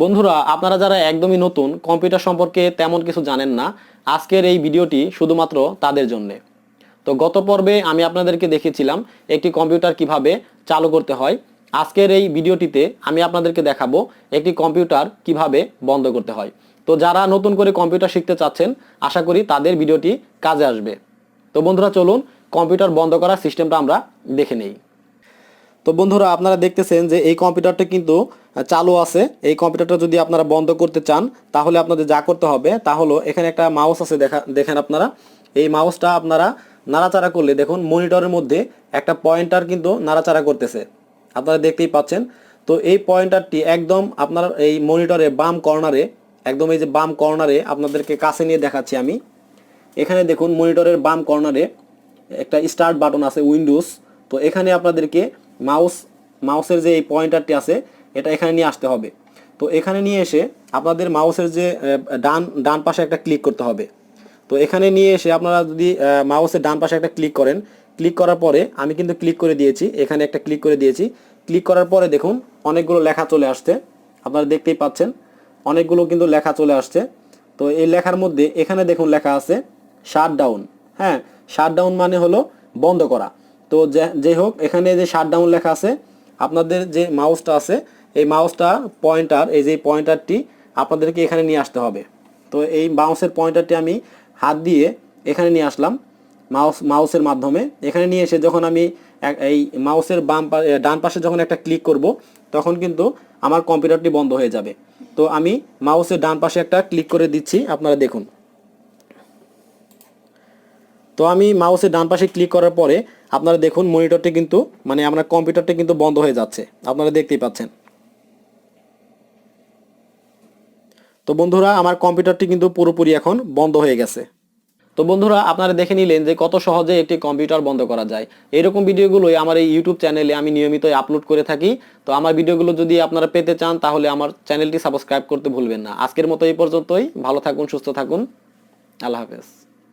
বন্ধুরা, আপনারা যারা একদমই নতুন, কম্পিউটার সম্পর্কে তেমন কিছু জানেন না, আজকের এই ভিডিওটি শুধুমাত্র তাদের জন্যে। তো গত পর্বে আমি আপনাদেরকে দেখিয়েছিলাম একটি কম্পিউটার কীভাবে চালু করতে হয়। আজকের এই ভিডিওটিতে আমি আপনাদেরকে দেখাবো একটি কম্পিউটার কীভাবে বন্ধ করতে হয়। তো যারা নতুন করে কম্পিউটার শিখতে চাচ্ছেন, আশা করি তাদের ভিডিওটি কাজে আসবে। তো বন্ধুরা, চলুন কম্পিউটার বন্ধ করার সিস্টেমটা আমরা দেখে নেই। তো বন্ধুরা, আপনারা দেখতেছেন যে এই কম্পিউটারটা কিন্তু চালু আছে। এই কম্পিউটারটা যদি আপনারা বন্ধ করতে চান, তাহলে আপনাদের যা করতে হবে তা হলো, এখানে একটা মাউস আছে দেখা, দেখেন আপনারা। এই মাউসটা আপনারা নাড়াচাড়া করলে, দেখুন, মনিটরের মধ্যে একটা পয়েন্টার কিন্তু নাড়াচাড়া করতেছে। আপনারা দেখতেই পাচ্ছেন। তো এই পয়েন্টারটি একদম আপনার এই মনিটরের বাম কর্নারে, একদম এই যে বাম কর্নারে আপনাদেরকে কাছে নিয়ে দেখাচ্ছি আমি। এখানে দেখুন, মনিটরের বাম কর্নারে একটা স্টার্ট বাটন আছে উইন্ডোজ। তো এখানে আপনাদেরকে মাউস, মাউসের যে এই পয়েন্টারটি আছে, এটা এখানে নিয়ে আসতে হবে। তো এখানে নিয়ে এসে আপনাদের মাউসের যে ডান ডান পাশে একটা ক্লিক করতে হবে। তো এখানে নিয়ে এসে আপনারা যদি মাউসের ডান পাশে একটা ক্লিক করেন, ক্লিক করার পরে আমি কিন্তু ক্লিক করে দিয়েছি, এখানে একটা ক্লিক করে দিয়েছি। ক্লিক করার পরে দেখুন, অনেকগুলো লেখা চলে আসছে। আপনারা দেখতেই পাচ্ছেন, অনেকগুলো কিন্তু লেখা চলে আসছে। তো এই লেখার মধ্যে এখানে দেখুন লেখা আছে শাট ডাউন হ্যাঁ? শাট ডাউন মানে হলো বন্ধ করা। তো যে- হোক, এখানে যে শাট ডাউন লেখা আছে, আপনাদের যে মাউসটা আছে, এই মাউসটা পয়েন্টার এই যে পয়েন্টারটি আপনাদেরকে এখানে নিয়ে আসতে হবে। তো এই মাউসের পয়েন্টারটি আমি হাত দিয়ে এখানে নিয়ে আসলাম মাউস মাউসের মাধ্যমে। এখানে নিয়ে এসে যখন আমি এই মাউসের বাম ডান পাশে যখন একটা ক্লিক করব, তখন কিন্তু আমার কম্পিউটারটি বন্ধ হয়ে যাবে। তো আমি মাউসের ডান পাশে একটা ক্লিক করে দিচ্ছি, আপনারা দেখুন। তো আমি মাউসের ডান পাশে ক্লিক করার পরে আপনারা দেখুন মনিটরটি কিন্তু মানে আমার কম্পিউটারটি কিন্তু বন্ধ হয়ে যাচ্ছে। আপনারা দেখতেই পাচ্ছেন। তো বন্ধুরা, আমার কম্পিউটারটি কিন্তু পুরোপুরি এখন বন্ধ হয়ে গেছে। তো বন্ধুরা, আপনারা দেখে নিলেন যে কত সহজে একটি কম্পিউটার বন্ধ করা যায়। এরকম ভিডিওগুলোই আমার এই ইউটিউব চ্যানেলে আমি নিয়মিত আপলোড করে থাকি। তো আমার ভিডিওগুলো যদি আপনারা পেতে চান, তাহলে আমার চ্যানেলটি সাবস্ক্রাইব করতে ভুলবেন না। আজকের মতো এই পর্যন্তই। ভালো থাকুন, সুস্থ থাকুন। আল্লাহ হাফেজ।